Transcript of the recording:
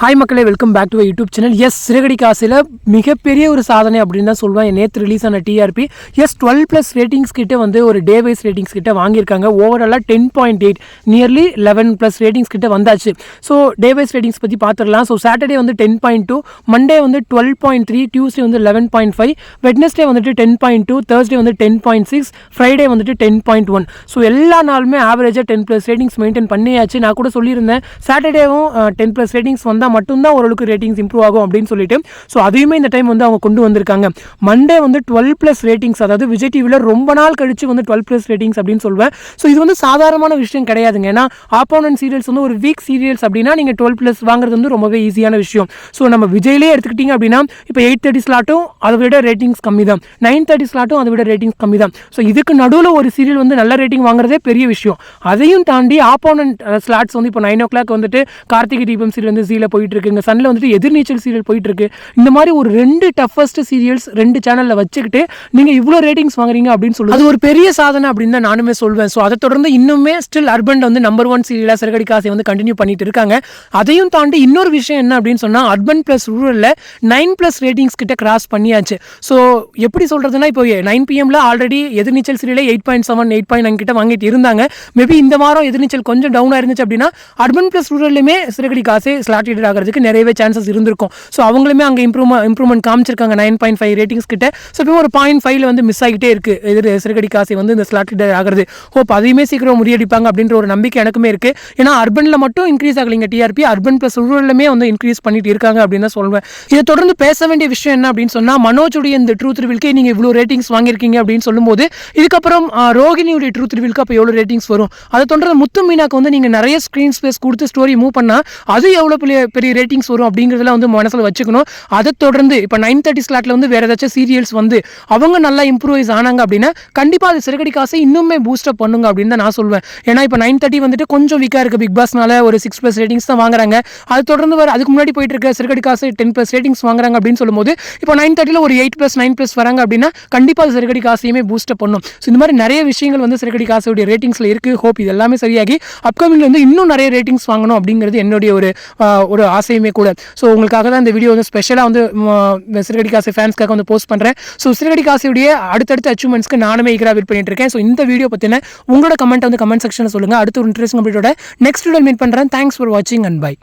Hi மக்களே welcome back to YouTube channel S சிறகடி காசில் மிகப்பெரிய ஒரு சாதனை அப்படின்னு தான் சொல்லுவேன் நேற்று ரிலீஸ் ஆன TRP S twelve plus ratings கிட்ட வந்து ஒரு டே வைஸ் ரேட்டிங்ஸ் கிட்ட வாங்கியிருக்காங்க. ஓவராலாக ten point eight nearly eleven plus ratings கிட்ட வந்தாச்சு. ஸோ டே வைஸ் ரேட்டிங்ஸ் பற்றி பார்த்துடலாம் ஸோ சாட்டர்டே வந்து டென் பாயிண்ட் டூ மண்டே வந்து டுவெல் பாயிண்ட் த்ரீ டியூஸ்டே வந்து லெவன் பாயிண்ட் ஃபைவ் வெட்னஸ்டே வந்துட்டு டென் பாயிண்ட் டூ தேர்ஸ்டே வந்து டென் பாயிண்ட் சிக்ஸ் ஃப்ரைடே வந்துட்டு டென் பாயிண்ட் ஒன் ஸோ எல்லா நாளுமே ஆவரேஜாக டென் ப்ளஸ் ரேட்டிங்ஸ் மெயின்டைன் பண்ணியாச்சு. நான் கூட சொல்லியிருந்தேன். சாட்டர்டேவும் டென் ப்ளஸ் ரேட்டிங்ஸ் வந்தால் மட்டும்தான் ஓரளவுக்கு ரேட்டிங்ஸ் இம்ப்ரூவ் ஆகும் அப்படின்னு சொல்லிட்டு. ஸோ அதையுமே இந்த டைம் வந்து அவங்க கொண்டு வந்திருக்காங்க. மண்டே வந்து டுவெல் ப்ளஸ் ரேட்டிங்ஸ் அதாவது விஜய் டிவியில் ரொம்ப நாள் கழிச்சு வந்து டுவெல் ப்ளஸ் ரேட்டிங்ஸ் அப்படின்னு சொல்லுவேன். ஸோ இது வந்து சாதாரணமான விஷயம் கிடையாதுங்க. ஏன்னா ஆப்போனன்ட் சீரியல்ஸ் வந்து ஒரு வீக் சீரியல்ஸ் அப்படின்னா நீங்கள் டுவெல் ப்ளஸ் வாங்குறது வந்து ரொம்பவே ஈஸியான விஷயம். ஸோ நம்ம விஜய்லேயே எடுத்துக்கிட்டிங்க அப்படின்னா இப்போ எயிட் தேர்ட்டி ஸ்லாட்டும் அதை விட ரேட்டிங்ஸ் கம்மி தான் நைன் தேர்ட்டி ஸ்லாட்டும் அதை விட ரேட்டிங்ஸ் கம்மி தான் ஸோ இதுக்கு நடுவில் ஒரு சீரியல் வந்து நல்ல ரேட்டிங் வாங்குறதே பெரிய விஷயம். அதையும் தாண்டி ஆப்போனன்ட் ஸ்லாட்ஸ் வந்து இப்போ நைன் ஓ கிளாக் வந்துட்டு கார்த்திகை தீபம் சீரியல் வந்து ஜீல போயிட்டுருக்கு இங்கே சனில் வந்துட்டு எதிர்நீச்சல் சீரியல் போயிட்டு இருக்கு இந்த மாதிரி ஒரு ரெண்டு டஃபஸ்ட் சீரியல்ஸ் ரெண்டு சேனலில் வச்சுக்கிட்டு நீங்கள் இவ்வளோ ரேட்டிங்ஸ் வாங்குறீங்க அப்படின்னு சொல்லி அது ஒரு பெரிய சாதனை அப்படின்னு தான் நானுமே சொல்வேன். ஸோ அதை தொடர்ந்து இன்னுமே ஸ்டில் அர்பன் வந்து நம்பர் ஒன் சீரியலாக சிறகடி காசை வந்து கண்டினியூ பண்ணிட்டு இருக்காங்க. அதையும் தாண்டி இன்னொரு விஷயம் என்ன அப்படின்னு சொன்னால் அர்பன் ப்ளஸ் ரூரலில் நைன் ப்ளஸ் ரேட்டிங்ஸ் கிட்ட கிராஸ் பண்ணியாச்சு. ஸோ எப்படி சொல்கிறதுனா இப்போ நைன் பிஎம்ல already Ethirneechal சீரியலே eight point seven eight point nine கிட்ட வாங்கிட்டு இருந்தாங்க. மேபி இந்த வாரம் எதிர்நீச்சல் கொஞ்சம் டவுனாக இருந்துச்சு அப்படின்னா அர்பன் ப்ளஸ் ரூரல்லுமே சிறகடி காசே ஸ்லாட்டட் ஆகிறதுக்கு நிறையவே சான்சஸ் இருந்திருக்கும். ஸோ அவங்களுமே அங்கே இம்ப்ரூவ் இம்ப்ரூவ்மெண்ட் காமிச்சிருக்காங்க நைன் பாயிண்ட் ஃபைவ் ரேட்டிங்ஸ் கிட்ட. ஸோ இப்போ ஒரு பாயிண்ட் ஃபைவ்ல வந்து மிஸ் ஆகிட்டே இருக்கு. எதிர் சிறுகடி காசை வந்து இந்த ஸ்லாட்டட் ஆகிறது. ஹோப் அதையுமே சீக்கிரம் முறியடிப்பாங்க அப்படின்ற ஒரு நம்பிக்கை எனக்குமே இருக்கு. ஏன்னா அர்பனில் மட்டும் இன்க்ரீஸ் ஆகலைங்க டிஆர்பி அர்பன் ப்ளஸ் ரூரலுமே வந்து இன்க்ரீஸ் பண்ணிட்டு இருக்காங்க அப்படின்னு தான் இதை தொடர்ந்து பேச வேண்டிய விஷயம் என்ன அப்படின்னு சொன்னால் மனோஜுடைய இந்த ட்ரூத் ரிவில்கே நீங்கள் இவ்வளோ ரேட்டிங்ஸ் வாங்கியிருக்கீங்க அப்படின்னு சொல்லும்போது இதுக்கப்புறம் ரோகிணியுடைய ட்ரூத் ரிவில்க்கு அப்போ எவ்வளோ ரேட்டிங்ஸ் வரும்? அதை தொடர்ந்து முத்து மீனாக்கு வந்து நீங்கள் நிறைய ஸ்க்ரீன் ஸ்பேஸ் கொடுத்து ஸ்டோரி மூவ் பண்ணால் அது எவ்வளோ பெரிய பெரிய ரேட்டிங்ஸ் வரும் அப்படிங்கிறதெல்லாம் வந்து மனசில் வச்சுக்கணும். அதை தொடர்ந்து இப்போ நைன் தேர்ட்டி ஸ்லாட்டில் வந்து வேறு ஏதாச்சும் சீரியல்ஸ் வந்து அவங்க நல்லா இம்ப்ரூவைஸ் ஆனாங்க அப்படின்னா கண்டிப்பாக அது சிறுகடி காசை இன்னுமே பூஸ்டப் பண்ணுங்க அப்படின்னு தான் நான் சொல்வேன். ஏன்னா இப்போ நைன் தேர்ட்டி வந்துட்டு கொஞ்சம் வீக்காக இருக்குது பிக் பாஸ்னால ஒரு சிக்ஸ் ப்ளஸ் ரேட்டிங்ஸ் தான் வாங்குறாங்க. அது தொடர்ந்து வர அதுக்கு முன்னாடி போயிட்டு இருக்க சிறுகடி காசு டென் ப்ளஸ் ரேட்டிங்ஸ் வாங்குறாங்க அப்படின்னு சொல்லும்போது இப்போ நைன் தேர்ட்டியில் ஒரு எயிட் ப்ளஸ் நைன் ப்ளஸ் வராங்க அப்படின்னா கண்டிப்பாக அது சிறுகடி காசையுமே பூஸ்டப் பண்ணும். ஸோ இந்த மாதிரி நிறைய விஷயங்கள் வந்து சிறுகடி காசுடைய ரேட்டிங்ஸில் இருக்குது ஹோப் இது எல்லாமே சரியாகி அப்கமிங்கில் வந்து இன்னும் நிறைய ரேட்டிங்ஸ் வாங்கணும் அப்படிங்கிறது என்னுடைய ஒரு ஒரு ஒரு ஆசையுமே கூட. ஸோ உங்களுக்காக தான் இந்த வீடியோ வந்து ஸ்பெஷலாக வந்து சிறுகடி காசு ஃபேன்ஸ்க்காக வந்து போஸ்ட் பண்ணுறேன் ஸோ சிறுகடி காசுடைய அடுத்தடுத்த அச்சீவ்மெண்ட்ஸ்க்கு நானுமே ஈகராக வெயிட் பண்ணிட்டு இருக்கேன். ஸோ இந்த வீடியோ பற்றின உங்களோட கமெண்ட் வந்து கமெண்ட் செக்ஷனில் சொல்லுங்கள் அடுத்த ஒரு இன்ட்ரெஸ்டிங் அப்டேட்டோட நெக்ஸ்ட் வீடியோ மீட் பண்ணுறேன் தேங்க்ஸ் ஃபார் வாட்சிங் அண்ட் பை